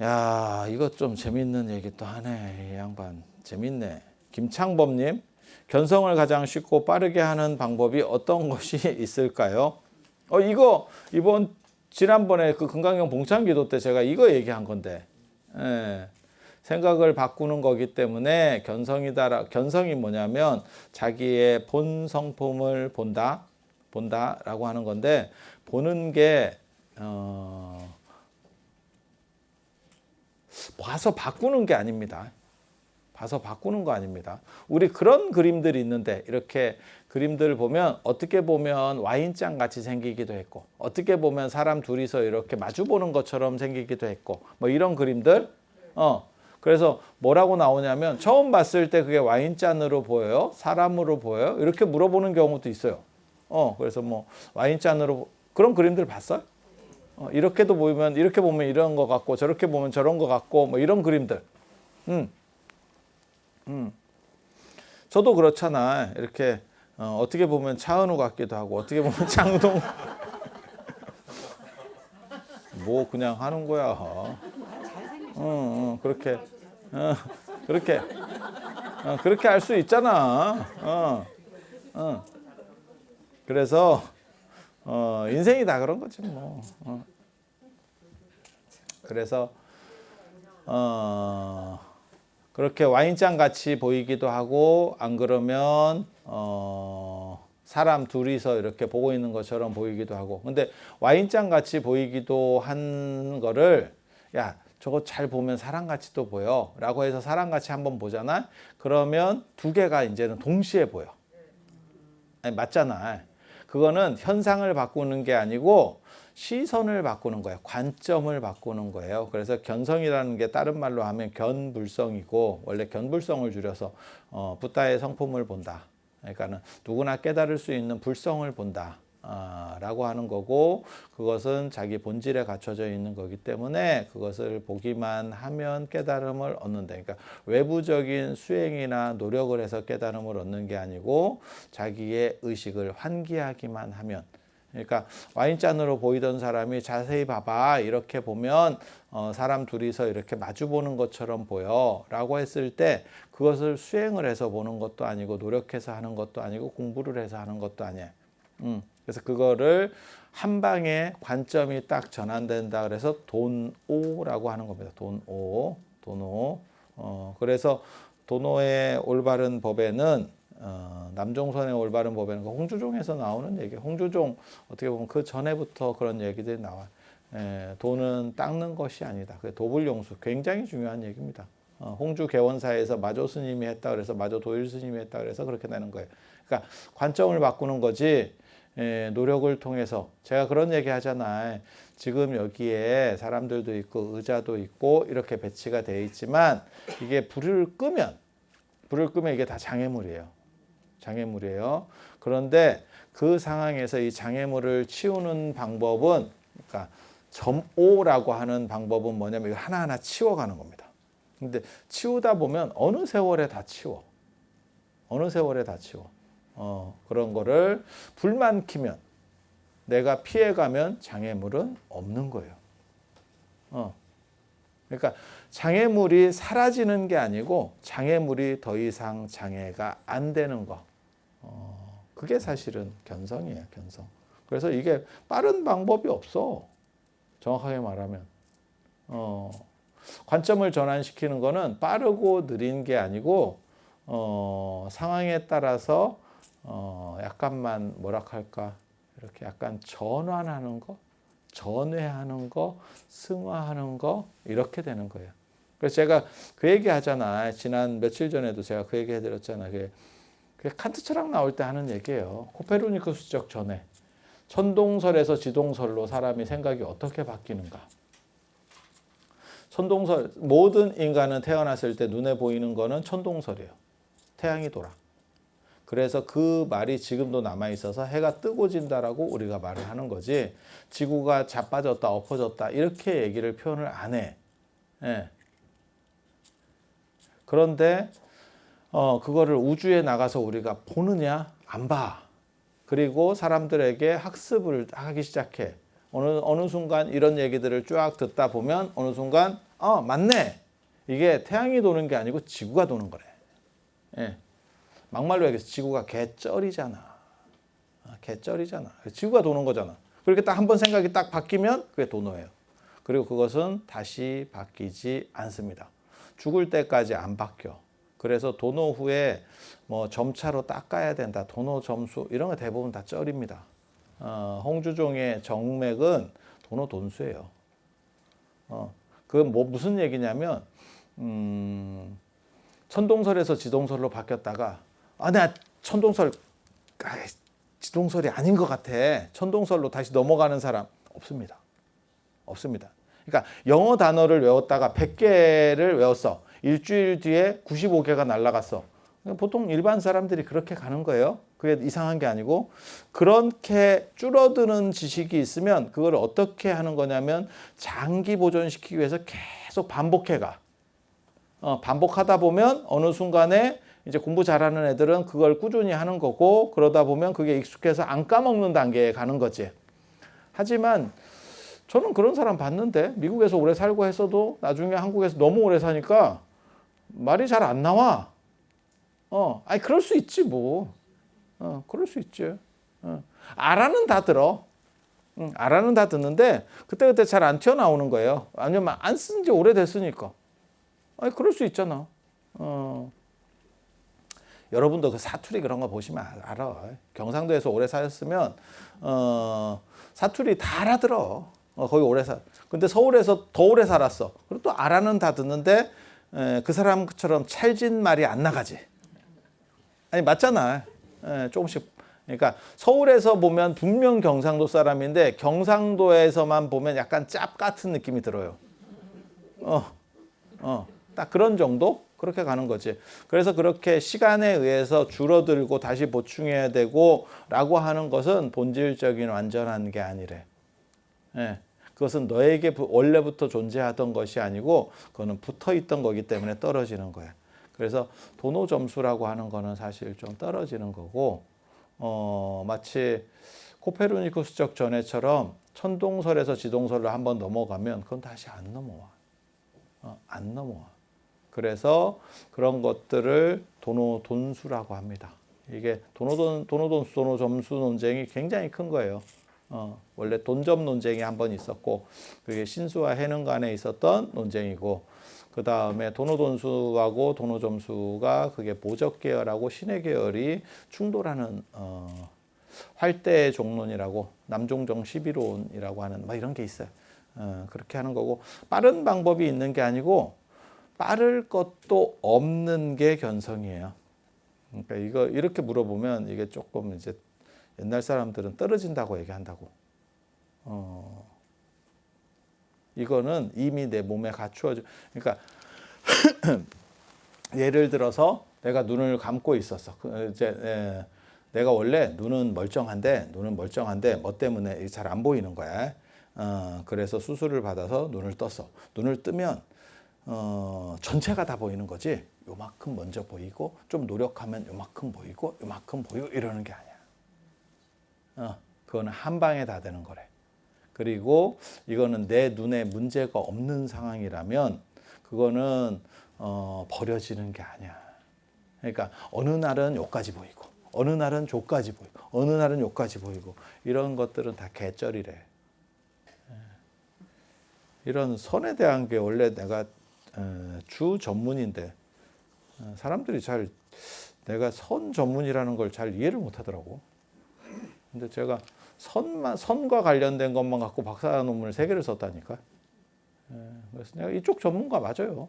야, 이것 좀 재밌는 얘기 또 하네. 이 양반. 재밌네. 김창범님, 견성을 가장 쉽고 빠르게 하는 방법이 어떤 것이 있을까요? 어, 이거 이번 지난번에 그 금강경 봉창 기도 때 제가 이거 얘기한 건데, 예. 생각을 바꾸는 거기 때문에 견성이다. 견성이 뭐냐면 자기의 본 성품을 본다, 본다라고 하는 건데 보는 게 어, 봐서 바꾸는 게 아닙니다. 봐서 바꾸는 거 아닙니다. 우리 그런 그림들이 있는데 이렇게 그림들 보면 어떻게 보면 와인잔 같이 생기기도 했고 어떻게 보면 사람 둘이서 이렇게 마주 보는 것처럼 생기기도 했고 뭐 이런 그림들? 어. 그래서 뭐라고 나오냐면 처음 봤을 때 그게 와인잔으로 보여요? 사람으로 보여요? 이렇게 물어보는 경우도 있어요. 어 그래서 뭐 와인잔으로 그런 그림들 봤어요 어, 이렇게도 보면 이렇게 보면 이런 거 같고 저렇게 보면 저런 거 같고 뭐 이런 그림들 음. 음. 저도 그렇잖아. 이렇게 어, 어떻게 보면 차은우 같기도 하고 어떻게 보면 장동 뭐 그냥 하는 거야. 어, 어, 그렇게 어, 그렇게 어, 그렇게 할 수 있잖아. 어, 어. 그래서 어, 인생이 다 그런 거지 뭐. 어. 그래서 어. 그렇게 와인잔 같이 보이기도 하고 안 그러면 어 사람 둘이서 이렇게 보고 있는 것처럼 보이기도 하고 근데 와인잔 같이 보이기도 한 거를 야 저거 잘 보면 사람 같이 또 보여 라고 해서 사람 같이 한번 보잖아 그러면 두 개가 이제는 동시에 보여 아니, 맞잖아 그거는 현상을 바꾸는 게 아니고 시선을 바꾸는 거예요. 관점을 바꾸는 거예요. 그래서 견성이라는 게 다른 말로 하면 견불성이고 원래 견불성을 줄여서 어, 부다의 성품을 본다. 그러니까는 누구나 깨달을 수 있는 불성을 본다. 아, 라고 하는 거고 그것은 자기 본질에 갖춰져 있는 거기 때문에 그것을 보기만 하면 깨달음을 얻는다. 그러니까 외부적인 수행이나 노력을 해서 깨달음을 얻는 게 아니고 자기의 의식을 환기하기만 하면 그러니까 와인잔으로 보이던 사람이 자세히 봐봐 이렇게 보면 어, 사람 둘이서 이렇게 마주 보는 것처럼 보여라고 했을 때 그것을 수행을 해서 보는 것도 아니고 노력해서 하는 것도 아니고 공부를 해서 하는 것도 아니에요. 음, 그래서 그거를 한 방에 관점이 딱 전환된다 그래서 돈오라고 하는 겁니다. 돈오, 돈오. 어, 그래서 돈오의 올바른 법에는 어, 남종선의 올바른 법에는 그 홍주종에서 나오는 얘기. 홍주종 어떻게 보면 그 전에부터 그런 얘기들이 나와. 에, 돈은 닦는 것이 아니다. 그 도불용수 굉장히 중요한 얘기입니다. 어, 홍주 개원사에서 마조 스님이 했다 그래서 마조 도일 스님이 했다 그래서 그렇게 되는 거예요. 그러니까 관점을 바꾸는 거지. 에, 노력을 통해서 제가 그런 얘기 하잖아요. 지금 여기에 사람들도 있고 의자도 있고 이렇게 배치가 돼 있지만 이게 불을 끄면 불을 끄면 이게 다 장애물이에요. 장애물이에요. 그런데 그 상황에서 이 장애물을 치우는 방법은 그러니까 점오라고 하는 방법은 뭐냐면 이거 하나하나 치워가는 겁니다. 근데 치우다 보면 어느 세월에 다 치워. 어느 세월에 다 치워. 어, 그런 거를 불만 키면 내가 피해가면 장애물은 없는 거예요. 어. 그러니까 장애물이 사라지는 게 아니고 장애물이 더 이상 장애가 안 되는 거. 어, 그게 사실은 견성이에요, 견성. 그래서 이게 빠른 방법이 없어. 정확하게 말하면. 어, 관점을 전환시키는 거는 빠르고 느린 게 아니고, 어, 상황에 따라서, 어, 약간만 뭐라 할까. 이렇게 약간 전환하는 거, 전회하는 거, 승화하는 거, 이렇게 되는 거예요. 그래서 제가 그 얘기 하잖아. 지난 며칠 전에도 제가 그 얘기 해드렸잖아. 그 그게 칸트 철학 나올 때 하는 얘기예요. 코페르니쿠스 수적 전에 천동설에서 지동설로 사람이 생각이 어떻게 바뀌는가. 천동설 모든 인간은 태어났을 때 눈에 보이는 거는 천동설이에요. 태양이 돌아. 그래서 그 말이 지금도 남아 있어서 해가 뜨고 진다라고 우리가 말을 하는 거지. 지구가 자빠졌다, 엎어졌다 이렇게 얘기를 표현을 안 해. 예. 그런데 어, 그거를 우주에 나가서 우리가 보느냐? 안 봐. 그리고 사람들에게 학습을 하기 시작해. 어느 어느 순간 이런 얘기들을 쫙 듣다 보면 어느 순간 어 맞네 이게 태양이 도는 게 아니고 지구가 도는 거래. 예. 막말로 얘기해서 지구가 개쩔이잖아. 아, 개쩔이잖아. 지구가 도는 거잖아. 그렇게 딱 한 번 생각이 딱 바뀌면 그게 도노예요. 그리고 그것은 다시 바뀌지 않습니다. 죽을 때까지 안 바뀌어. 그래서 도노 후에 뭐 점차로 닦아야 된다. 도노 점수 이런 거 대부분 다 쩔입니다. 어, 홍주종의 정맥은 도노 돈수예요. 어, 그건 뭐 무슨 얘기냐면 음, 천동설에서 지동설로 바뀌었다가 아, 나 천동설 아, 지동설이 아닌 것 같아. 천동설로 다시 넘어가는 사람 없습니다. 없습니다. 그러니까 영어 단어를 외웠다가 100개를 외웠어. 일주일 뒤에 95개가 날라갔어. 보통 일반 사람들이 그렇게 가는 거예요. 그게 이상한 게 아니고 그렇게 줄어드는 지식이 있으면 그걸 어떻게 하는 거냐면 장기 보존시키기 위해서 계속 반복해 가. 어, 반복하다 보면 어느 순간에 이제 공부 잘하는 애들은 그걸 꾸준히 하는 거고 그러다 보면 그게 익숙해서 안 까먹는 단계에 가는 거지. 하지만 저는 그런 사람 봤는데 미국에서 오래 살고 했어도 나중에 한국에서 너무 오래 사니까 말이 잘 안 나와. 어, 아니 그럴 수 있지 뭐. 어, 그럴 수 있지. 어. 알아는 다 들어. 응, 알아는 다 듣는데 그때 그때 잘 안 튀어나오는 거예요. 아니면 안 쓴 지 오래됐으니까. 아니 그럴 수 있잖아. 어. 여러분도 그 사투리 그런 거 보시면 알- 알아. 경상도에서 오래 사셨으면 어, 사투리 다 알아들어. 어, 거기 오래 살. 근데 서울에서 더 오래 살았어. 그리고 또 알아는 다 듣는데 에, 그 사람처럼 찰진 말이 안 나가지. 아니 맞잖아. 에, 조금씩. 그러니까 서울에서 보면 분명 경상도 사람인데 경상도에서만 보면 약간 짭 같은 느낌이 들어요. 어, 어, 딱 그런 정도 그렇게 가는 거지. 그래서 그렇게 시간에 의해서 줄어들고 다시 보충해야 되고 라고 하는 것은 본질적인 완전한 게 아니래. 예. 그것은 너에게 부- 원래부터 존재하던 것이 아니고 그거는 붙어 있던 거기 때문에 떨어지는 거야. 그래서 도노 점수라고 하는 거는 사실 좀 떨어지는 거고 어 마치 코페르니쿠스적 전해처럼 천동설에서 지동설로 한번 넘어가면 그건 다시 안 넘어와. 어, 안 넘어와. 그래서 그런 것들을 도노 돈수라고 합니다. 이게 도노돈 도노돈수 도노 점수 논쟁이 굉장히 큰 거예요. 어, 원래 돈점 논쟁이 한 번 있었고 그게 신수와 해능 간에 있었던 논쟁이고 그 다음에 도노돈수하고 도노점수가 그게 보적 계열하고 신의 계열이 충돌하는 어, 활대 종론이라고 남종정 11호론이라고 하는 막 이런 게 있어요. 어, 그렇게 하는 거고 빠른 방법이 있는 게 아니고 빠를 것도 없는 게 견성이에요. 그러니까 이거 이렇게 물어보면 이게 조금 이제 옛날 사람들은 떨어진다고 얘기한다고. 어, 이거는 이미 내 몸에 갖추어져. 그러니까 예를 들어서 내가 눈을 감고 있었어. 그 이제 에, 내가 원래 눈은 멀쩡한데 눈은 멀쩡한데 뭐 때문에 잘 안 보이는 거야. 어, 그래서 수술을 받아서 눈을 떴어. 눈을 뜨면 어, 전체가 다 보이는 거지. 요만큼 먼저 보이고 좀 노력하면 요만큼 보이고 요만큼 보이고 이러는 게 아니야. 어, 그거는 한 방에 다 되는 거래. 그리고 이거는 내 눈에 문제가 없는 상황이라면 그거는 어, 버려지는 게 아니야. 그러니까 어느 날은 요까지 보이고 어느 날은 조까지 보이고 어느 날은 요까지 보이고 이런 것들은 다 개쩔이래. 예. 이런 선에 대한 게 원래 내가 어, 주 전문인데 어, 사람들이 잘 내가 선 전문이라는 걸 잘 이해를 못 하더라고. 근데 제가 선만 선과 관련된 것만 갖고 박사 논문을 세 개를 썼다니까. 예, 그래서 내가 이쪽 전문가 맞아요.